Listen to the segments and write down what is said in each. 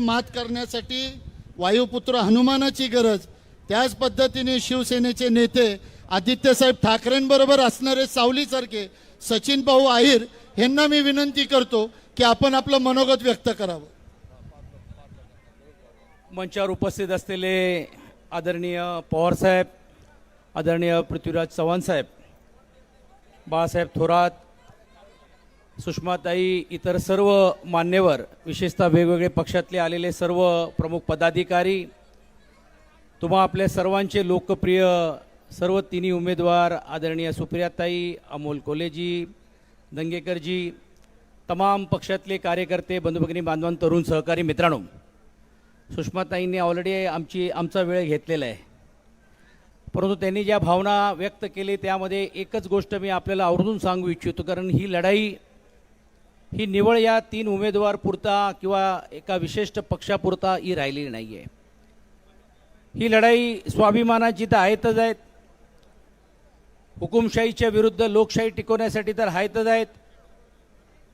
मात करण्यासाठी वायुपुत्र हनुमानाची गरज. त्याच पद्धतीने शिवसेनेचे नेते आदित्यसाहेब ठाकरेंबरोबर असणारे सावलीसारखे सचिन भाऊ आहिर यांना मी विनंती करतो की आपण आपलं मनोगत व्यक्त करावं. मंचावर उपस्थित असलेले आदरणीय पवारसाहेब आदरणीय पृथ्वीराज चव्हाण साहेब बाळासाहेब थोरात सुषमाताई इतर सर्व मान्यवर विशेषतः वेगवेगळे पक्षातले आलेले सर्व प्रमुख पदाधिकारी तुम्हा आपल्या सर्वांचे लोकप्रिय सर्व तिन्ही उमेदवार आदरणीय सुप्रियाताई अमोल कोलेजी दंगेकरजी तमाम पक्षातले कार्यकर्ते बंधुभगिनी बांधवान तरुण सहकारी मित्रांनो सुषमाताईंनी ऑलरेडी आमची आमचा वेळ घेतलेला आहे. परंतु त्यांनी ज्या भावना व्यक्त केली त्यामध्ये एकच गोष्ट मी आपल्याला आवर्जून सांगू इच्छितो कारण ही लढाई ही निवळ या तीन उमेदवार पुरता किंवा एका विशिष्ट पक्षापुरता ही राहिलेली नाही आहे ही लढाई स्वाभिमानाची तर आहेतच आहेत. हुकुमशाहीच्या विरुद्ध लोकशाही टिकवण्यासाठी तर आहेतच आहेत.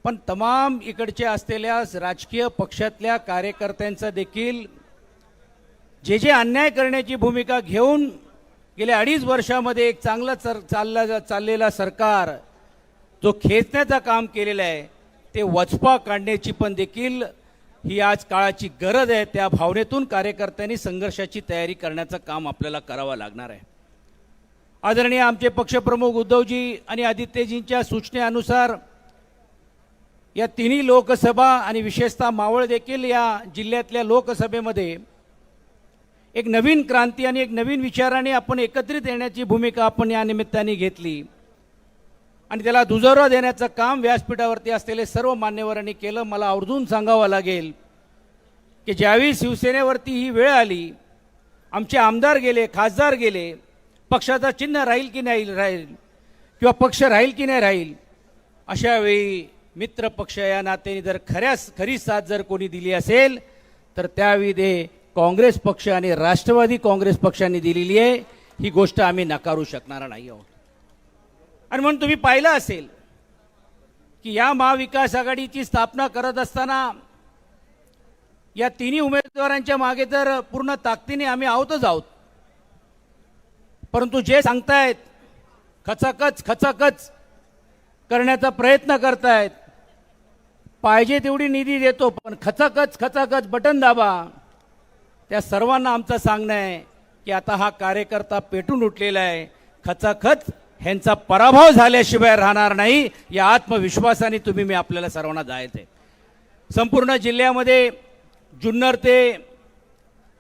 पण तमाम इकडचे असलेल्या राजकीय पक्षातल्या कार्यकर्त्यांचा देखील जे जे अन्याय करण्याची भूमिका घेऊन गेल्या अडीच वर्षामध्ये एक चांगला चर चालला चाललेला सरकार जो खेचण्याचं काम केलेलं आहे ते वचपा काढण्याची पण देखील ही आज काळाची गरज आहे. त्या भावनेतून कार्यकर्त्यांनी संघर्षाची तयारी करण्याचं काम आपल्याला करावं लागणार आहे. आदरणीय आमचे पक्षप्रमुख उद्धवजी आणि आदित्यजींच्या सूचनेनुसार या तिन्ही लोकसभा आणि विशेषतः मावळ देखील या जिल्ह्यातल्या लोकसभेमध्ये एक नवीन क्रांती आणि एक नवीन विचाराने आपण एकत्रित येण्याची भूमिका आपण या निमित्ताने घेतली. आणि त्याला दुजोरा देण्याचं काम व्यासपीठावरती असलेले सर्व मान्यवरांनी केलं. मला आवर्जून सांगावं लागेल की ज्यावेळी शिवसेनेवरती ही वेळ आली आमचे आमदार गेले खासदार गेले पक्षाचा चिन्ह राहील की नाही राहील किंवा पक्ष राहील की नाही राहील अशा वेळी मित्र पक्ष या नात्याने जर खऱ्याच खरी साथ जर कोणी दिली असेल तर त्यावेळी ते काँग्रेस पक्ष आणि राष्ट्रवादी काँग्रेस पक्षाने दिलेली आहे. ही गोष्ट आम्ही नकारू शकणार नाही आहोत. आणि म्हणून तुम्ही पाहिलं असेल की या महाविकास आघाडीची स्थापना करत असताना या तिन्ही उमेदवारांच्या मागे तर पूर्ण ताकदीने आम्ही आहोतच आहोत. परंतु जे सांगतायत खचाखच खचाखच करण्याचा प्रयत्न करतायत पाहिजे तेवढी निधी देतो पण खचाखच खचाखच बटन दाबा. त्या सर्वांना आमचं सांगणं आहे की आता हा कार्यकर्ता पेटून उठलेला आहे. खचाखच ह्यांचा पराभव झाल्याशिवाय राहणार नाही या आत्मविश्वासाने तुम्ही मी आपल्याला सर्वांना जायचं आहे. संपूर्ण जिल्ह्यामध्ये जुन्नर ते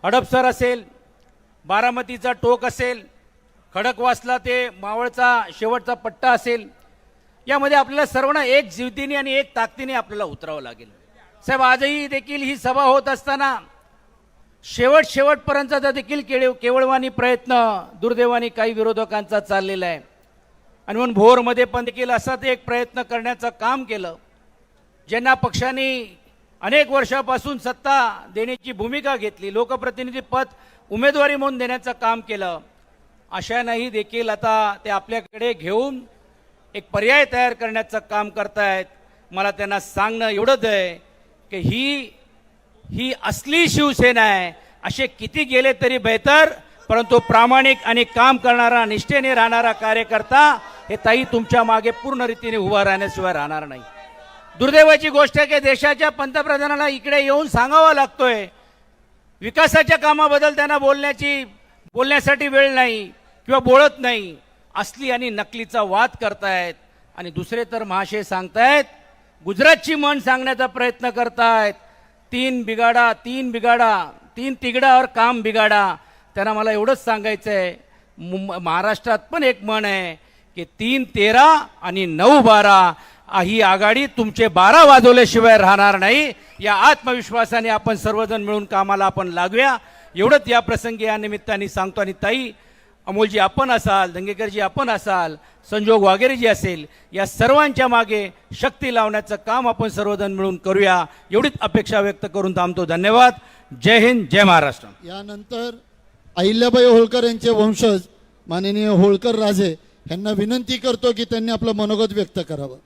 हडपसर असेल बारामतीचा टोक असेल खडकवासला ते मावळचा शेवटचा पट्टा असेल यामध्ये आपल्याला सर्वांना एक जीवतीने आणि एक ताकदीने आपल्याला उतरावं लागेल. साहेब आजही देखील ही सभा होत असताना शेवट शेवटपर्यंतचा देखील केळ केवळवानी प्रयत्न दुर्दैवानी काही विरोधकांचा चाललेला आहे. आणि म्हणून भोरमध्ये पण देखील असाच एक प्रयत्न करण्याचं काम केलं. ज्यांना पक्षाने अनेक वर्षापासून सत्ता देण्याची भूमिका घेतली लोकप्रतिनिधी पद उमेदवारी म्हणून देण्याचं काम केलं. अशांनाही देखील आता ते आपल्याकडे घेऊन एक पर्याय तयार करण्याचं काम करतायत. मला त्यांना सांगणं एवढंच आहे की ही ही असली शिवसेना आहे असे किती गेले तरी बेहतर परंतु प्रामाणिक आणि काम करणारा निष्ठेने राहणारा कार्यकर्ता हे ताई तुमच्या मागे पूर्ण रीतीने उभा राहण्याशिवाय राहणार नाही. दुर्दैवाची गोष्ट आहे की देशाच्या पंतप्रधानाला इकडे येऊन सांगावा लागतोय. विकासाच्या कामाबद्दल त्यांना बोलण्याची बोलण्यासाठी वेळ नाही किंवा बोलत नाही. असली आणि नकलीचा वाद करतायत. आणि दुसरे तर महाशय सांगतायत गुजरातची म्हण सांगण्याचा प्रयत्न करतायत. तीन बिगाडा तीन बिगाडा तीन तिगडा और काम बिगाडा. त्यांना मला एवढंच सांगायचं आहे मुंब महाराष्ट्रात पण एक म्हण आहे. की तीन तेरा आणि नऊ बारा ही आघाडी तुमचे बारा वाजवल्याशिवाय राहणार नाही. या आत्मविश्वासाने आपण सर्वजण मिळून कामाला आपण लागूया. एवढंच या प्रसंगी या निमित्ताने सांगतो आणि ताई अमोलजी आपण असाल दंगेकरजी आपण असाल संजोग वागेरेजी असेल या सर्वांच्या मागे शक्ती लावण्याचं काम आपण सर्वजण मिळून करूया. एवढीच अपेक्षा व्यक्त करून थांबतो. धन्यवाद. जय हिंद जय महाराष्ट्र. यानंतर अहिल्याबाई होळकर यांचे वंशज माननीय होळकर राजे यांना विनंती करतो की त्यांनी आपलं मनोगत व्यक्त करावं.